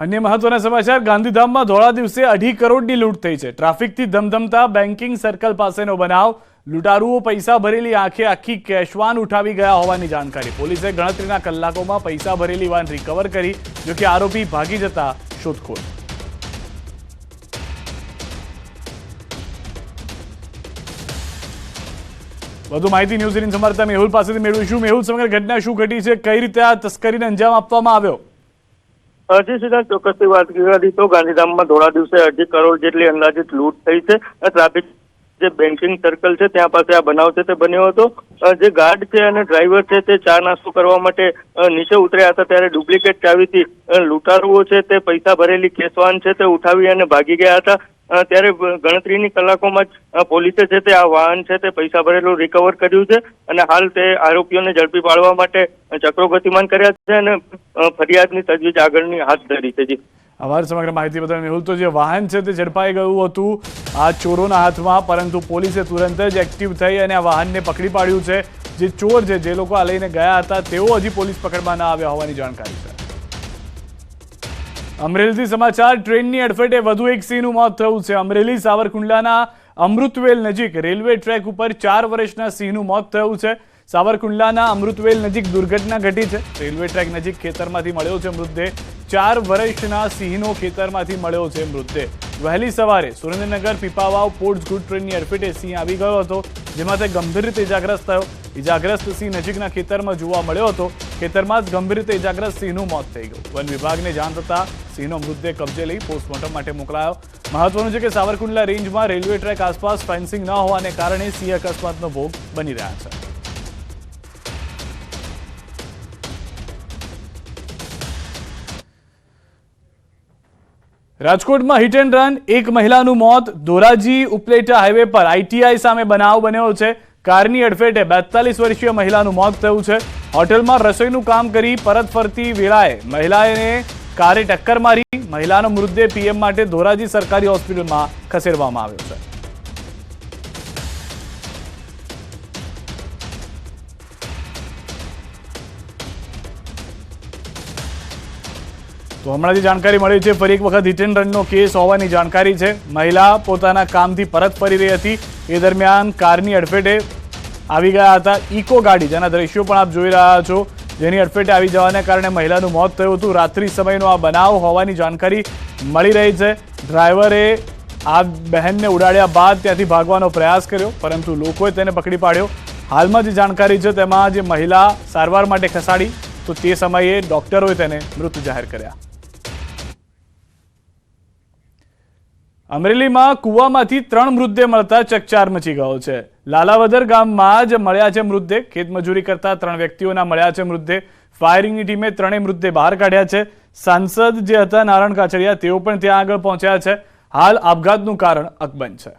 અન્ય મહત્વના સમાચાર, ગાંધીધામમાં ધોળા દિવસે અઢી કરોડની લૂંટ થઈ છે. ટ્રાફિકથી ધમધમતા બેન્કિંગ સર્કલ પાસેનો બનાવ. લૂંટારુઓ પૈસા ભરેલી આંખે આખી કેશવાન ઉઠાવી ગયા હોવાની જાણકારી. પોલીસે ગણતરીના કલાકોમાં પૈસા ભરેલી વાન રિકવર કરી જોકે આરોપી ભાગી જતા શોધખોળ. વધુ માહિતી ન્યૂઝ એટીન સમાચાર મેહુલ પાસેથી મેળવીશું. મેહુલ, સમગ્ર ઘટના શું ઘટી છે? કઈ રીતે આ તસ્કરીને અંજામ આપવામાં આવ્યો? હજી સુધી ચોક્કસથી વાત કરી તો ગાંધીધામમાં ધોળા દિવસે અઢી કરોડ જેટલી અંદાજિત લૂંટ થઈ છે ટ્રાફિક જે બેન્કિંગ સર્કલ છે ત્યાં પાસે આ બનાવ છે તે બન્યો હતો. જે ગાર્ડ છે અને ડ્રાઈવર છે તે ચા નાસ્તો કરવા માટે નીચે ઉતર્યા હતા ત્યારે ડુપ્લિકેટ ચાવીથી લૂંટારુઓ છે તે પૈસા ભરેલી કેસવાન છે તે ઉઠાવી અને ભાગી ગયા હતા. ત્યારે ગણતરીની કલાકોમાં જ પોલીસે છે તે આ વાહન છે તે પૈસા ભરેલું રિકવર કર્યું છે અને હાલ તે આરોપીઓને ઝડપી પાડવા માટે ચક્રો ગતિમાન કર્યા છે અને ફરિયાદની તજવીજ આગળની હાથ ધરી છે, જી. આભાર સમગ્ર માહિતી બદલ મેહુલ, તો જે વાહન છે તે ઝડપાઈ ગયું હતું. આ ચોરોના હાથમાં, પરંતુ પોલીસે તુરંત જ એક્ટિવ થઈ અને આ વાહનને પકડી પાડ્યું છે. જે ચોર છે, જે લોકો આ લઈને ગયા હતા, તેઓ હજી પોલીસ પકડમાં ના આવ્યા હોવાની જાણકારી છે. અમરેલીથી સમાચાર, ટ્રેનની અડફેટે વધુ એક સિંહનું મોત થયું છે. અમરેલી, સાવરકુંડલાના અમૃતવેલ નજીક રેલવે ટ્રેક ઉપર ચાર વર્ષના સિંહનું મોત થયું છે. સાવરકુંડલાના અમૃતવેલ નજીક દુર્ઘટના ઘટી છે. રેલવે ટ્રેક નજીક ખેતરમાંથી મળ્યો છે મૃતદેહ. ચાર વર્ષના સિંહનો ખેતરમાંથી મળ્યો છે મૃતદેહ. વહેલી સવારે સુરેન્દ્રનગર પીપાવાવ પોર્ટ્સ ગુડ ટ્રેનની અડફેટે સિંહ આવી ગયો હતો, જેમાં તે ગંભીર રીતે ઇજાગ્રસ્ત થયો. ઇજાગ્રસ્ત સિંહ નજીકના ખેતરમાં જોવા મળ્યો હતો. ખેતરમાં જ ગંભીર રીતે ઇજાગ્રસ્ત સિંહનું મોત થઈ ગયું. વન વિભાગને જાણ થતાં સિંહનો મૃતદેહ કબજે લઈ પોસ્ટમોર્ટમ માટે મોકલાયો. મહત્વનું છે કે સાવરકુંડલા રેન્જમાં રેલવે ટ્રેક આસપાસ ફેન્સિંગ ન હોવાને કારણે સિંહ અકસ્માતનો ભોગ બની રહ્યા છે. રાજકોટમાં હિટ એન્ડ રન એક મહિલાનું મોત, ધોરાજી ઉપલેટા હાઈવે પર આઈટીઆઈ સામે બનાવ બન્યો છે. કારની અડફેટે બેતાલીસ વર્ષીય મહિલાનું મોત થયું છે. હોટેલમાં રસોઈનું કામ કરી પરત ફરતી વેળાએ મહિલાએ કારે ટક્કર મારી. મહિલાનો મૃતદેહ પીએમ માટે ધોરાજી સરકારી હોસ્પિટલમાં ખસેડવામાં આવ્યો છે. તો હમણાં જે જાણકારી મળી છે, ફરી એક વખત હિટ રનનો કેસ હોવાની જાણકારી છે. મહિલા પોતાના કામથી પરત ફરી રહી હતી. એ દરમિયાન કારની અડફેટે આવી ગયા હતા. ઇકો ગાડી, જેના દ્રશ્યો પણ આપ જોઈ રહ્યા છો, જેની અડફેટે આવી જવાને કારણે મહિલાનું મોત થયું હતું. રાત્રિ સમયનો આ બનાવ હોવાની જાણકારી મળી રહી છે. ડ્રાઈવરે આ બહેનને ઉડાડ્યા બાદ ત્યાંથી ભાગવાનો પ્રયાસ કર્યો, પરંતુ લોકોએ તેને પકડી પાડ્યો. હાલમાં જે જાણકારી છે, તેમાં જે મહિલા સારવાર માટે ખસાડી, તો તે સમયે ડોક્ટરોએ તેને મૃત જાહેર કર્યા. અમરેલીમાં કૂવામાંથી ત્રણ મૃતદેહ મળતા ચકચાર મચી ગયો છે. લાલાવદર ગામમાં જ મળ્યા છે મૃતદેહ. ખેતમજૂરી કરતા ત્રણ વ્યક્તિઓના મળ્યા છે મૃતદેહ. ફાયરિંગની ટીમે ત્રણેય મૃતદેહ બહાર કાઢ્યા છે. સાંસદ જે હતા નારાયણ કાછડિયા, તેઓ પણ ત્યાં આગળ પહોંચ્યા છે. હાલ આપઘાતનું કારણ અકબંધ છે.